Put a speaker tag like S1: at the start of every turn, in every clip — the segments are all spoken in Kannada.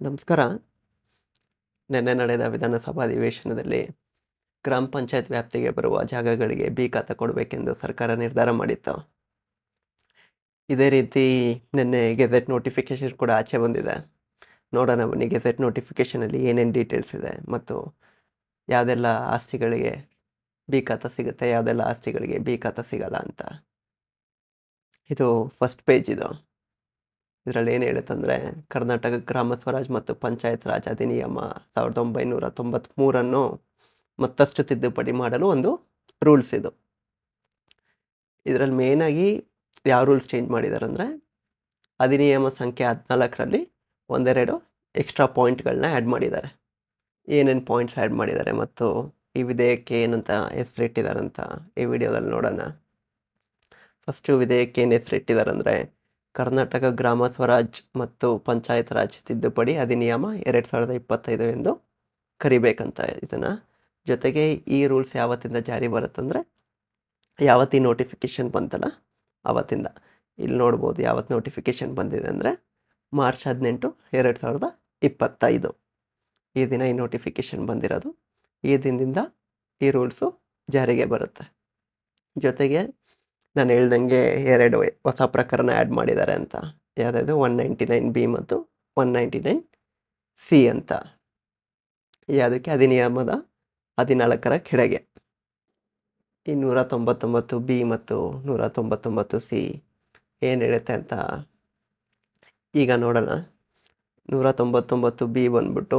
S1: ನಮಸ್ಕಾರ. ನಿನ್ನೆ ನಡೆದ ವಿಧಾನಸಭಾ ಅಧಿವೇಶನದಲ್ಲಿ ಗ್ರಾಮ ಪಂಚಾಯತ್ ವ್ಯಾಪ್ತಿಗೆ ಬರುವ ಜಾಗಗಳಿಗೆ ಬಿ ಖಾತೆ ಕೊಡಬೇಕೆಂದು ಸರ್ಕಾರ ನಿರ್ಧಾರ ಮಾಡಿತ್ತು. ಇದೇ ರೀತಿ ನಿನ್ನೆ ಗೆಜೆಟ್ ನೋಟಿಫಿಕೇಶನ್ ಕೂಡ ಆಚೆ ಬಂದಿದೆ. ನೋಡೋಣ ಬನ್ನಿ, ಗೆಜೆಟ್ ನೋಟಿಫಿಕೇಶನಲ್ಲಿ ಏನೇನು ಡೀಟೇಲ್ಸ್ ಇದೆ ಮತ್ತು ಯಾವುದೆಲ್ಲ ಆಸ್ತಿಗಳಿಗೆ ಬಿ ಖಾತ ಸಿಗುತ್ತೆ, ಯಾವುದೆಲ್ಲ ಆಸ್ತಿಗಳಿಗೆ ಬಿ ಖಾತ ಸಿಗಲ್ಲ ಅಂತ. ಇದು ಫಸ್ಟ್ ಪೇಜ್ ಇದು. ಇದರಲ್ಲಿ ಏನು ಹೇಳುತ್ತಂದರೆ, ಕರ್ನಾಟಕ ಗ್ರಾಮ ಸ್ವರಾಜ್ ಮತ್ತು ಪಂಚಾಯತ್ ರಾಜ್ ಅಧಿನಿಯಮ ಸಾವಿರದ ಒಂಬೈನೂರ ತೊಂಬತ್ತ್ಮೂರನ್ನು ಮತ್ತಷ್ಟು ತಿದ್ದುಪಡಿ ಮಾಡಲು ಒಂದು ರೂಲ್ಸ್ ಇದು. ಇದರಲ್ಲಿ ಮೇನಾಗಿ ಯಾವ ರೂಲ್ಸ್ ಚೇಂಜ್ ಮಾಡಿದ್ದಾರೆ ಅಧಿನಿಯಮ ಸಂಖ್ಯೆ ಹದಿನಾಲ್ಕರಲ್ಲಿ ಒಂದೆರಡು ಎಕ್ಸ್ಟ್ರಾ ಪಾಯಿಂಟ್ಗಳನ್ನ ಆ್ಯಡ್ ಮಾಡಿದ್ದಾರೆ. ಏನೇನು ಪಾಯಿಂಟ್ಸ್ ಆ್ಯಡ್ ಮಾಡಿದ್ದಾರೆ ಮತ್ತು ಈ ವಿಧೇಯಕ್ಕೆ ಏನಂತ ಹೆಸರಿಟ್ಟಿದ್ದಾರೆ ಅಂತ ಈ ವಿಡಿಯೋದಲ್ಲಿ ನೋಡೋಣ. ಫಸ್ಟು ವಿಧೇಯಕ್ಕೆ ಏನು ಹೆಸರಿಟ್ಟಿದ್ದಾರೆ ಅಂದರೆ ಕರ್ನಾಟಕ ಗ್ರಾಮ ಸ್ವರಾಜ್ ಮತ್ತು ಪಂಚಾಯತ್ ರಾಜ್ ತಿದ್ದುಪಡಿ ಅಧಿನಿಯಮ ಎರಡು ಸಾವಿರದ ಇಪ್ಪತ್ತೈದು ಎಂದು ಕರಿಬೇಕಂತ ಇದನ್ನು. ಜೊತೆಗೆ ಈ ರೂಲ್ಸ್ ಯಾವತ್ತಿಂದ ಜಾರಿ ಬರುತ್ತಂದರೆ ಯಾವತ್ತಿ ನೋಟಿಫಿಕೇಷನ್ ಬಂತಲ್ಲ ಆವತ್ತಿಂದ ಇಲ್ಲಿ ನೋಡ್ಬೋದು ಯಾವತ್ತು ನೋಟಿಫಿಕೇಷನ್ ಬಂದಿದೆ ಅಂದರೆ ಮಾರ್ಚ್ ಹದಿನೆಂಟು ಎರಡು ಸಾವಿರದ ಇಪ್ಪತ್ತೈದು. ಈ ದಿನ ಈ ನೋಟಿಫಿಕೇಷನ್ ಬಂದಿರೋದು. ಈ ದಿನದಿಂದ ಈ ರೂಲ್ಸು ಜಾರಿಗೆ ಬರುತ್ತೆ. ಜೊತೆಗೆ ನಾನು ಹೇಳ್ದಂಗೆ ಎರಡು ಹೊಸ ಪ್ರಕರಣ ಆ್ಯಡ್ ಮಾಡಿದ್ದಾರೆ ಅಂತ. ಯಾವುದಾದ್ರು ಒನ್ ನೈಂಟಿ ನೈನ್ ಬಿ ಮತ್ತು ಒನ್ ನೈಂಟಿ ನೈನ್ ಸಿ ಅಂತ. ಯಾವುದಕ್ಕೆ? ಅಧಿನಿಯಮದ ಹದಿನಾಲ್ಕರ ಕೆಳಗೆ. ಈ ನೂರ ತೊಂಬತ್ತೊಂಬತ್ತು ಬಿ ಮತ್ತು ನೂರ ತೊಂಬತ್ತೊಂಬತ್ತು ಸಿ ಏನು ಹೇಳುತ್ತೆ ಅಂತ ಈಗ ನೋಡೋಣ. ನೂರ ತೊಂಬತ್ತೊಂಬತ್ತು ಬಿ ಬಂದ್ಬಿಟ್ಟು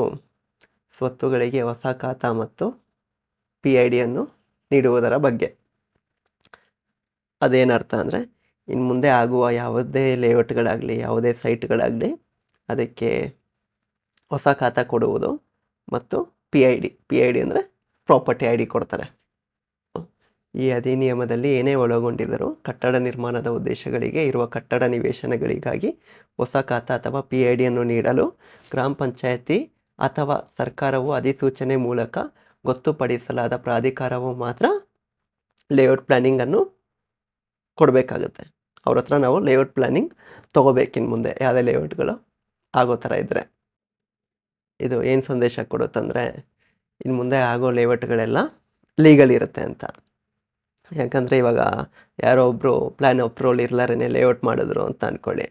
S1: ಸ್ವತ್ತುಗಳಿಗೆ ಹೊಸ ಖಾತಾ ಮತ್ತು ಪಿ ಐ ಡಿಯನ್ನು ನೀಡುವುದರ ಬಗ್ಗೆ. ಅದೇನರ್ಥ ಅಂದರೆ ಇನ್ನು ಮುಂದೆ ಆಗುವ ಯಾವುದೇ ಲೇಔಟ್ಗಳಾಗಲಿ, ಯಾವುದೇ ಸೈಟ್ಗಳಾಗಲಿ, ಅದಕ್ಕೆ ಹೊಸ ಖಾತಾ ಕೊಡುವುದು ಮತ್ತು P I D P I D ಅಂದರೆ ಪ್ರಾಪರ್ಟಿ ಐ ಡಿ ಕೊಡ್ತಾರೆ. ಈ ಅಧಿನಿಯಮದಲ್ಲಿ ಏನೇ ಒಳಗೊಂಡಿದ್ದರೂ ಕಟ್ಟಡ ನಿರ್ಮಾಣದ ಉದ್ದೇಶಗಳಿಗೆ ಇರುವ ಕಟ್ಟಡ ನಿವೇಶನಗಳಿಗಾಗಿ ಹೊಸ ಖಾತಾ ಅಥವಾ ಪಿ ಐ ಡಿಯನ್ನು ನೀಡಲು ಗ್ರಾಮ ಪಂಚಾಯತಿ ಅಥವಾ ಸರ್ಕಾರವು ಅಧಿಸೂಚನೆ ಮೂಲಕ ಗೊತ್ತುಪಡಿಸಲಾದ ಪ್ರಾಧಿಕಾರವು ಮಾತ್ರ ಲೇಔಟ್ ಪ್ಲ್ಯಾನಿಂಗನ್ನು ಕೊಡಬೇಕಾಗುತ್ತೆ. ಅವ್ರ ಹತ್ರ ನಾವು ಲೇಔಟ್ ಪ್ಲ್ಯಾನಿಂಗ್ ತೊಗೋಬೇಕಿನ ಮುಂದೆ. ಯಾವುದೇ ಲೇಔಟ್ಗಳು ಆಗೋ ಥರ ಇದ್ದರೆ ಇದು ಏನು ಸಂದೇಶ ಕೊಡುತ್ತಂದರೆ ಇನ್ನು ಮುಂದೆ ಆಗೋ ಲೇಔಟ್ಗಳೆಲ್ಲ ಲೀಗಲ್ ಇರುತ್ತೆ ಅಂತ. ಯಾಕಂದರೆ ಇವಾಗ ಯಾರೋ ಒಬ್ಬರು ಪ್ಲ್ಯಾನ್ ಅಪ್ರೂವಲ್ ಇರ್ಲಾರೇ ಲೇಔಟ್ ಮಾಡಿದ್ರು ಅಂತ ಅಂದ್ಕೊಳ್ಳಿ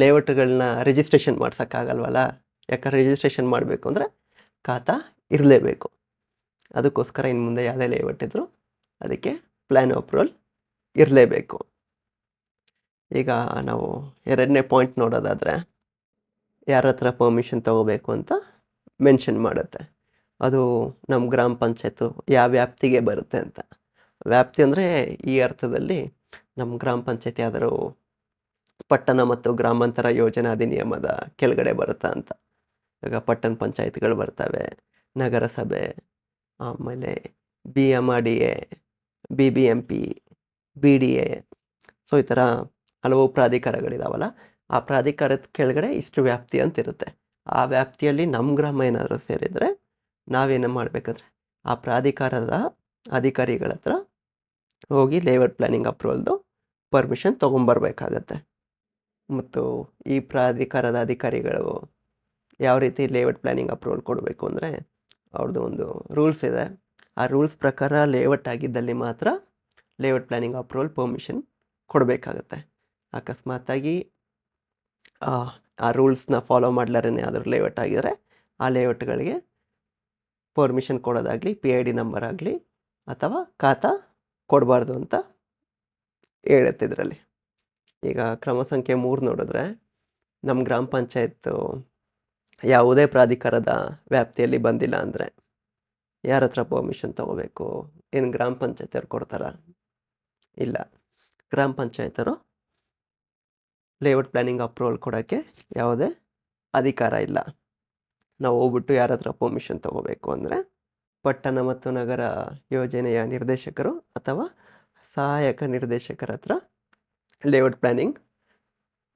S1: ಲೇಔಟ್ಗಳನ್ನ ರಿಜಿಸ್ಟ್ರೇಷನ್ ಮಾಡ್ಸೋಕ್ಕಾಗಲ್ವಲ್ಲ? ಯಾಕಂದ್ರೆ ರಿಜಿಸ್ಟ್ರೇಷನ್ ಮಾಡಬೇಕು ಅಂದರೆ ಖಾತಾ ಇರಲೇಬೇಕು. ಅದಕ್ಕೋಸ್ಕರ ಇನ್ನು ಮುಂದೆ ಯಾವುದೇ ಲೇಔಟ್ ಇದ್ದರೂ ಅದಕ್ಕೆ ಪ್ಲ್ಯಾನ್ ಅಪ್ರೂವಲ್ ಇರಲೇಬೇಕು. ಈಗ ನಾವು ಎರಡನೇ ಪಾಯಿಂಟ್ ನೋಡೋದಾದರೆ ಯಾರ ಹತ್ರ ಪರ್ಮಿಷನ್ ತೊಗೋಬೇಕು ಅಂತ ಮೆನ್ಷನ್ ಮಾಡುತ್ತೆ. ಅದು ನಮ್ಮ ಗ್ರಾಮ ಪಂಚಾಯತು ಯಾವ ವ್ಯಾಪ್ತಿಗೆ ಬರುತ್ತೆ ಅಂತ. ವ್ಯಾಪ್ತಿ ಅಂದರೆ ಈ ಅರ್ಥದಲ್ಲಿ ನಮ್ಮ ಗ್ರಾಮ ಪಂಚಾಯತ್ ಯಾವ್ದಾದ್ರು ಪಟ್ಟಣ ಮತ್ತು ಗ್ರಾಮಾಂತರ ಯೋಜನಾ ಅಧಿನಿಯಮದ ಕೆಳಗಡೆ ಬರುತ್ತಾ ಅಂತ. ಈಗ ಪಟ್ಟಣ ಪಂಚಾಯತ್ಗಳು ಬರ್ತವೆ, ನಗರಸಭೆ, ಆಮೇಲೆ B M R D A B B M P B D A so ಈ ಥರ ಹಲವು ಪ್ರಾಧಿಕಾರಗಳಿದಾವಲ್ಲ, ಆ ಪ್ರಾಧಿಕಾರದ ಕೆಳಗಡೆ ಇಷ್ಟು ವ್ಯಾಪ್ತಿ ಅಂತ ಇರುತ್ತೆ. ಆ ವ್ಯಾಪ್ತಿಯಲ್ಲಿ ನಮ್ಮ ಗ್ರಾಮ ಏನಾದರೂ ಸೇರಿದರೆ ನಾವೇನು ಮಾಡಬೇಕಂದ್ರೆ, ಆ ಪ್ರಾಧಿಕಾರದ ಅಧಿಕಾರಿಗಳ ಹತ್ರ ಹೋಗಿ ಲೇಔಟ್ ಪ್ಲ್ಯಾನಿಂಗ್ ಅಪ್ರೂವಲ್ದು ಪರ್ಮಿಷನ್ ತೊಗೊಂಬರ್ಬೇಕಾಗತ್ತೆ. ಮತ್ತು ಈ ಪ್ರಾಧಿಕಾರದ ಅಧಿಕಾರಿಗಳು ಯಾವ ರೀತಿ ಲೇಔಟ್ ಪ್ಲ್ಯಾನಿಂಗ್ ಅಪ್ರೂವಲ್ ಕೊಡಬೇಕು ಅಂದರೆ ಅವ್ರದ್ದು ಒಂದು ರೂಲ್ಸ್ ಇದೆ. ಆ ರೂಲ್ಸ್ ಪ್ರಕಾರ ಲೇಔಟ್ ಆಗಿದ್ದಲ್ಲಿ ಮಾತ್ರ ಲೇಔಟ್ ಪ್ಲ್ಯಾನಿಂಗ್ ಅಪ್ರೂವಲ್ ಪರ್ಮಿಷನ್ ಕೊಡಬೇಕಾಗತ್ತೆ. ಅಕಸ್ಮಾತಾಗಿ ಆ ರೂಲ್ಸ್ನ ಫಾಲೋ ಮಾಡ್ಲಾರೇ ಆದರೂ ಲೇಔಟ್ ಆಗಿದರೆ ಆ ಲೇಔಟ್ಗಳಿಗೆ ಪರ್ಮಿಷನ್ ಕೊಡೋದಾಗಲಿ ಪಿ ಐ ಡಿ ನಂಬರ್ ಆಗಲಿ ಅಥವಾ ಖಾತಾ ಕೊಡಬಾರ್ದು ಅಂತ ಹೇಳುತ್ತೆ ಇದರಲ್ಲಿ. ಈಗ ಕ್ರಮ ಸಂಖ್ಯೆ ಮೂರು ನೋಡಿದ್ರೆ ನಮ್ಮ ಗ್ರಾಮ ಪಂಚಾಯತ್ತು ಯಾವುದೇ ಪ್ರಾಧಿಕಾರದ ವ್ಯಾಪ್ತಿಯಲ್ಲಿ ಬಂದಿಲ್ಲ ಅಂದರೆ ಯಾರ ಹತ್ರ ಪರ್ಮಿಷನ್ ತೊಗೋಬೇಕು? ಏನು ಗ್ರಾಮ ಪಂಚಾಯತಿಯವ್ರು ಕೊಡ್ತಾರ? ಇಲ್ಲ. ಗ್ರಾಮ ಪಂಚಾಯತರು ಲೇಔಟ್ ಪ್ಲ್ಯಾನಿಂಗ್ ಅಪ್ರೂವಲ್ ಕೊಡೋಕ್ಕೆ ಯಾವುದೇ ಅಧಿಕಾರ ಇಲ್ಲ. ನಾವು ಹೋಗ್ಬಿಟ್ಟು ಯಾರ ಹತ್ರ ಪರ್ಮಿಷನ್ ತೊಗೋಬೇಕು ಅಂದರೆ ಪಟ್ಟಣ ಮತ್ತು ನಗರ ಯೋಜನೆಯ ನಿರ್ದೇಶಕರು ಅಥವಾ ಸಹಾಯಕ ನಿರ್ದೇಶಕರ ಹತ್ರ ಲೇಔಟ್ ಪ್ಲ್ಯಾನಿಂಗ್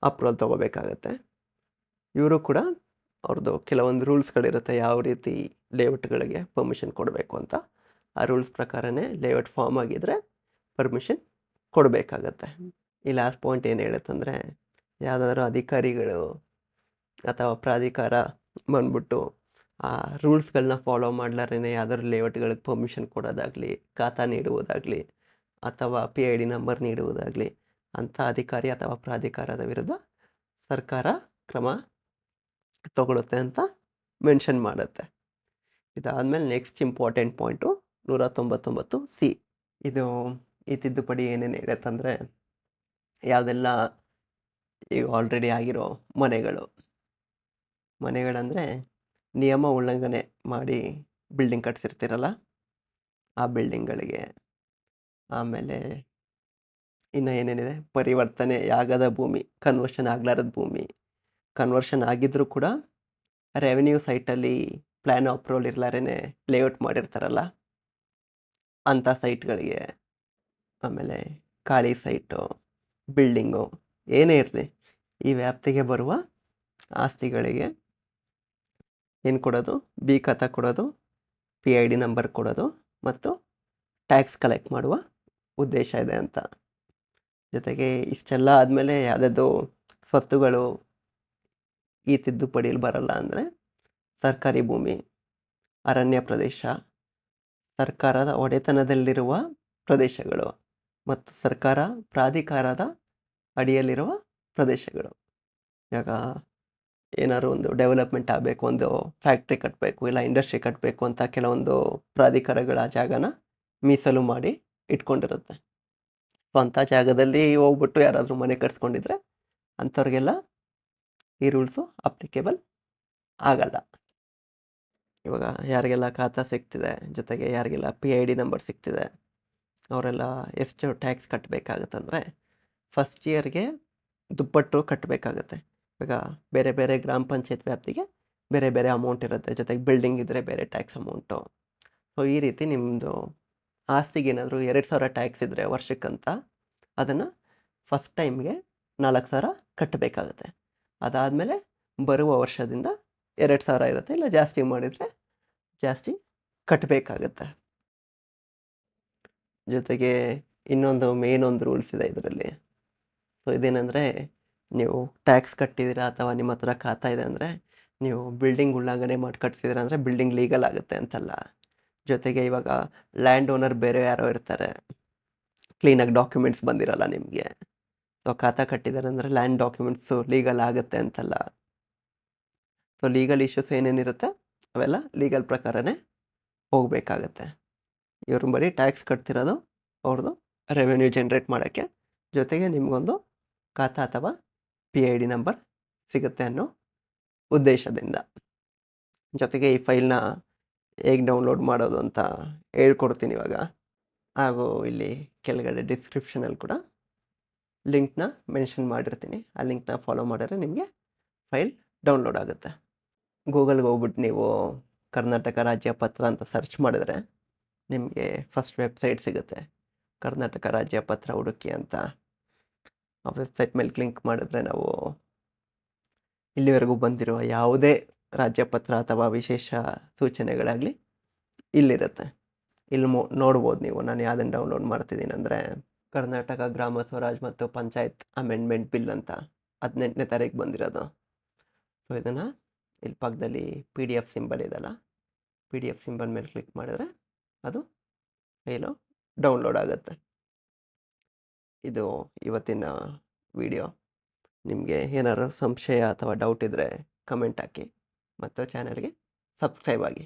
S1: ಅಪ್ರೂವಲ್ ತೊಗೋಬೇಕಾಗತ್ತೆ. ಇವರು ಕೂಡ ಅವ್ರದ್ದು ಕೆಲವೊಂದು ರೂಲ್ಸ್ಗಳಿರುತ್ತೆ ಯಾವ ರೀತಿ ಲೇಔಟ್ಗಳಿಗೆ ಪರ್ಮಿಷನ್ ಕೊಡಬೇಕು ಅಂತ. ಆ ರೂಲ್ಸ್ ಪ್ರಕಾರನೇ ಲೇಔಟ್ ಫಾರ್ಮ್ ಆಗಿದ್ದರೆ ಪರ್ಮಿಷನ್ ಕೊಡಬೇಕಾಗತ್ತೆ. ಈ ಲಾಸ್ಟ್ ಪಾಯಿಂಟ್ ಏನು ಹೇಳುತ್ತಂದರೆ ಯಾವುದಾದ್ರೂ ಅಧಿಕಾರಿಗಳು ಅಥವಾ ಪ್ರಾಧಿಕಾರ ಬಂದ್ಬಿಟ್ಟು, ಆ ರೂಲ್ಸ್ಗಳನ್ನ ಫಾಲೋ ಮಾಡ್ಲಾರೇ ಯಾವ್ದಾದ್ರು ಲೇಔಟ್ಗಳಿಗೆ ಪರ್ಮಿಷನ್ ಕೊಡೋದಾಗಲಿ, ಖಾತಾ ನೀಡುವುದಾಗಲಿ, ಅಥವಾ ಪಿ ಐ ಡಿ ನಂಬರ್ ನೀಡುವುದಾಗಲಿ ಅಂಥ ಅಧಿಕಾರಿ ಅಥವಾ ಪ್ರಾಧಿಕಾರದ ವಿರುದ್ಧ ಸರ್ಕಾರ ಕ್ರಮ ತಗೊಳುತ್ತೆ ಅಂತ ಮೆನ್ಷನ್ ಮಾಡುತ್ತೆ. ಇದಾದಮೇಲೆ ನೆಕ್ಸ್ಟ್ ಇಂಪಾರ್ಟೆಂಟ್ ಪಾಯಿಂಟು ನೂರ ತೊಂಬತ್ತೊಂಬತ್ತು ಸಿ ಇದು ಈ ತಿದ್ದುಪಡಿ ಏನೇನು ಹೇಳುತ್ತಂದರೆ ಯಾವುದೆಲ್ಲ ಈಗ ಆಲ್ರೆಡಿ ಆಗಿರೋ ಮನೆಗಳು. ಮನೆಗಳಂದರೆ ನಿಯಮ ಉಲ್ಲಂಘನೆ ಮಾಡಿ ಬಿಲ್ಡಿಂಗ್ ಕಟ್ಸಿರ್ತೀರಲ್ಲ, ಆ ಬಿಲ್ಡಿಂಗ್ಗಳಿಗೆ ಆಮೇಲೆ ಇನ್ನು ಏನೇನಿದೆ? ಪರಿವರ್ತನೆ ಆಗದ ಭೂಮಿ ಕನ್ವರ್ಷನ್ ಆಗಲಾರದ ಭೂಮಿ. ಕನ್ವರ್ಷನ್ ಆಗಿದ್ದರೂ ಕೂಡ ರೆವೆನ್ಯೂ ಸೈಟಲ್ಲಿ ಪ್ಲ್ಯಾನ್ ಅಪ್ರೂವಲ್ ಇರ್ಲಾರೇನೆ ಲೇಔಟ್ ಮಾಡಿರ್ತಾರಲ್ಲ ಅಂಥ ಸೈಟ್ಗಳಿಗೆ ಆಮೇಲೆ ಖಾಲಿ ಸೈಟು, ಬಿಲ್ಡಿಂಗು, ಏನೇ ಇರಲಿ, ಈ ವ್ಯಾಪ್ತಿಗೆ ಬರುವ ಆಸ್ತಿಗಳಿಗೆ ಏನು ಕೊಡೋದು? ಬಿ ಖಾತಾ ಕೊಡೋದು, ಪಿ ಐ ಡಿ ನಂಬರ್ ಕೊಡೋದು ಮತ್ತು ಟ್ಯಾಕ್ಸ್ ಕಲೆಕ್ಟ್ ಮಾಡುವ ಉದ್ದೇಶ ಇದೆ ಅಂತ. ಜೊತೆಗೆ ಇಷ್ಟೆಲ್ಲ ಆದಮೇಲೆ ಯಾವುದಾದ್ರು ಸ್ವತ್ತುಗಳು ಈ ತಿದ್ದುಪಡಿಯಲ್ಲಿ ಬರಲ್ಲ ಅಂದರೆ ಸರ್ಕಾರಿ ಭೂಮಿ, ಅರಣ್ಯ ಪ್ರದೇಶ, ಸರ್ಕಾರದ ಒಡೆತನದಲ್ಲಿರುವ ಪ್ರದೇಶಗಳು. ಮತ್ತು ಸರ್ಕಾರ ಪ್ರಾಧಿಕಾರದ ಅಡಿಯಲ್ಲಿರುವ ಪ್ರದೇಶಗಳು. ಇವಾಗ ಏನಾದ್ರು ಒಂದು ಡೆವಲಪ್ಮೆಂಟ್ ಆಗಬೇಕು, ಒಂದು ಫ್ಯಾಕ್ಟ್ರಿ ಕಟ್ಟಬೇಕು ಇಲ್ಲ ಇಂಡಸ್ಟ್ರಿ ಕಟ್ಟಬೇಕು ಅಂತ ಕೆಲವೊಂದು ಪ್ರಾಧಿಕಾರಗಳ ಜಾಗನ ಮೀಸಲು ಮಾಡಿ ಇಟ್ಕೊಂಡಿರುತ್ತೆ. ಸೊ ಅಂಥ ಜಾಗದಲ್ಲಿ ಹೋಗ್ಬಿಟ್ಟು ಯಾರಾದರೂ ಮನೆ ಕಟ್ಸ್ಕೊಂಡಿದ್ರೆ ಅಂಥವ್ರಿಗೆಲ್ಲ ಈ ರೂಲ್ಸು ಅಪ್ಲಿಕೇಬಲ್ ಆಗಲ್ಲ. ಇವಾಗ ಯಾರಿಗೆಲ್ಲ ಖಾತಾ ಸಿಗ್ತಿದೆ, ಜೊತೆಗೆ ಯಾರಿಗೆಲ್ಲ ಪಿ ಐ ಡಿ ನಂಬರ್ ಸಿಗ್ತಿದೆ ಅವರೆಲ್ಲ ಎಷ್ಟು ಟ್ಯಾಕ್ಸ್ ಕಟ್ಟಬೇಕಾಗತ್ತಂದರೆ ಫಸ್ಟ್ ಇಯರ್ಗೆ ದುಪ್ಪಟ್ಟು ಕಟ್ಟಬೇಕಾಗತ್ತೆ ಇವಾಗ ಬೇರೆ ಬೇರೆ ಗ್ರಾಮ ಪಂಚಾಯತ್ ವ್ಯಾಪ್ತಿಗೆ ಬೇರೆ ಬೇರೆ ಅಮೌಂಟ್ ಇರುತ್ತೆ. ಜೊತೆಗೆ ಬಿಲ್ಡಿಂಗ್ ಇದ್ದರೆ ಬೇರೆ ಟ್ಯಾಕ್ಸ್ ಅಮೌಂಟು ಸೊ ಈ ರೀತಿ ನಿಮ್ಮದು ಆಸ್ತಿಗೆ ಏನಾದರೂ ಎರಡು ಸಾವಿರ ಟ್ಯಾಕ್ಸ್ ಇದ್ದರೆ ವರ್ಷಕ್ಕಂತ ಅದನ್ನು ಫಸ್ಟ್ ಟೈಮ್ಗೆ ನಾಲ್ಕು ಸಾವಿರ ಕಟ್ಟಬೇಕಾಗತ್ತೆ ಅದಾದಮೇಲೆ ಬರುವ ವರ್ಷದಿಂದ ಎರಡು ಸಾವಿರ ಇರುತ್ತೆ. ಇಲ್ಲ ಜಾಸ್ತಿ ಮಾಡಿದರೆ ಜಾಸ್ತಿ ಕಟ್ಟಬೇಕಾಗತ್ತೆ ಜೊತೆಗೆ ಇನ್ನೊಂದು ಮೇನ್ ಒಂದು ರೂಲ್ಸ್ ಇದೆ ಇದರಲ್ಲಿ. ಸೊ ಇದೇನೆಂದರೆ ನೀವು ಟ್ಯಾಕ್ಸ್ ಕಟ್ಟಿದ್ದೀರಾ ಅಥವಾ ನಿಮ್ಮ ಹತ್ರ ಖಾತಾ ಇದೆ ಅಂದರೆ ನೀವು ಬಿಲ್ಡಿಂಗ್ ಉಲ್ಲಂಘನೆ ಮಾಡಿ ಕಟ್ಸಿದ್ದೀರ ಅಂದರೆ ಬಿಲ್ಡಿಂಗ್ ಲೀಗಲ್ ಆಗುತ್ತೆ ಅಂತಲ್ಲ. ಜೊತೆಗೆ ಇವಾಗ ಲ್ಯಾಂಡ್ ಓನರ್ ಬೇರೆ ಯಾರೋ ಇರ್ತಾರೆ. ಕ್ಲೀನಾಗಿ ಡಾಕ್ಯುಮೆಂಟ್ಸ್ ಬಂದಿರಲ್ಲ ನಿಮಗೆ. ಸೊ ಖಾತಾ ಕಟ್ಟಿದ್ದಾರೆ ಅಂದರೆ ಲ್ಯಾಂಡ್ ಡಾಕ್ಯುಮೆಂಟ್ಸು ಲೀಗಲ್ ಆಗುತ್ತೆ ಅಂತಲ್ಲ. ಸೊ ಲೀಗಲ್ ಇಶ್ಯೂಸ್ ಏನೇನಿರುತ್ತೆ? ಅವೆಲ್ಲ ಲೀಗಲ್ ಪ್ರಕಾರನೇ ಹೋಗಬೇಕಾಗತ್ತೆ. ಇವರು ಬರೀ ಟ್ಯಾಕ್ಸ್ ಕಟ್ತಿರೋದು ಅವ್ರದ್ದು ರೆವೆನ್ಯೂ ಜನ್ರೇಟ್ ಮಾಡೋಕ್ಕೆ. ಜೊತೆಗೆ ನಿಮಗೊಂದು ಖಾತಾ ಅಥವಾ ಪಿ ಐ ಡಿ ನಂಬರ್ ಸಿಗುತ್ತೆ ಅನ್ನೋ ಉದ್ದೇಶದಿಂದ. ಜೊತೆಗೆ ಈ ಫೈಲ್ನ ಹೇಗೆ ಡೌನ್ಲೋಡ್ ಮಾಡೋದು ಅಂತ ಹೇಳ್ಕೊಡ್ತೀನಿ ಇವಾಗ. ಹಾಗೂ ಇಲ್ಲಿ ಕೆಳಗಡೆ ಡಿಸ್ಕ್ರಿಪ್ಷನಲ್ಲಿ ಕೂಡ ಲಿಂಕ್ನ ಮೆನ್ಷನ್ ಮಾಡಿರ್ತೀನಿ. ಆ ಲಿಂಕ್ನ ಫಾಲೋ ಮಾಡಿದ್ರೆ ನಿಮಗೆ ಫೈಲ್ ಡೌನ್ಲೋಡ್ ಆಗುತ್ತೆ. ಗೂಗಲ್ಗೆ ಹೋಗ್ಬಿಟ್ಟು ನೀವು ಕರ್ನಾಟಕ ರಾಜ್ಯ ಪತ್ರ ಅಂತ ಸರ್ಚ್ ಮಾಡಿದ್ರೆ ನಿಮಗೆ ಫಸ್ಟ್ ವೆಬ್ಸೈಟ್ ಸಿಗುತ್ತೆ. ಕರ್ನಾಟಕ ರಾಜ್ಯ ಪತ್ರ ಹುಡುಕಿ ಅಂತ. ಆ ವೆಬ್ಸೈಟ್ ಮೇಲೆ ಕ್ಲಿಂಕ್ ಮಾಡಿದ್ರೆ ನಾವು ಇಲ್ಲಿವರೆಗೂ ಬಂದಿರುವ ಯಾವುದೇ ರಾಜ್ಯ ಪತ್ರ ಅಥವಾ ವಿಶೇಷ ಸೂಚನೆಗಳಾಗಲಿ ಇಲ್ಲಿರುತ್ತೆ. ಇಲ್ಲಿ ಮೋ, ನೋಡ್ಬೋದು ನೀವು. ನಾನು ಯಾವುದನ್ನು ಡೌನ್ಲೋಡ್ ಮಾಡ್ತಿದ್ದೀನಿ ಅಂದರೆ ಕರ್ನಾಟಕ ಗ್ರಾಮ ಸ್ವರಾಜ್ ಮತ್ತು ಪಂಚಾಯತ್ ಅಮೆಂಡ್ಮೆಂಟ್ ಬಿಲ್ ಅಂತ ಹದಿನೆಂಟನೇ ತಾರೀಕು ಬಂದಿರೋದು. ಸೊ ಇದನ್ನು ಇಲ್ಲಿ ಪಕ್ಕದಲ್ಲಿ ಪಿ ಡಿ ಎಫ್ ಸಿಂಬಲ್ ಇದೆಲ್ಲ. ಪಿ ಡಿ ಎಫ್ ಸಿಂಬಲ್ ಮೇಲೆ ಕ್ಲಿಕ್ ಮಾಡಿದ್ರೆ ಅದು ಏನು ಡೌನ್ಲೋಡ್ ಆಗುತ್ತೆ. ಇದು ಇವತ್ತಿನ ವಿಡಿಯೋ. ನಿಮಗೆ ಏನಾದ್ರು ಸಂಶಯ ಅಥವಾ ಡೌಟ್ ಇದ್ದರೆ ಕಮೆಂಟ್ ಹಾಕಿ ಮತ್ತು ಚಾನಲ್ಗೆ ಸಬ್ಸ್ಕ್ರೈಬ್ ಆಗಿ.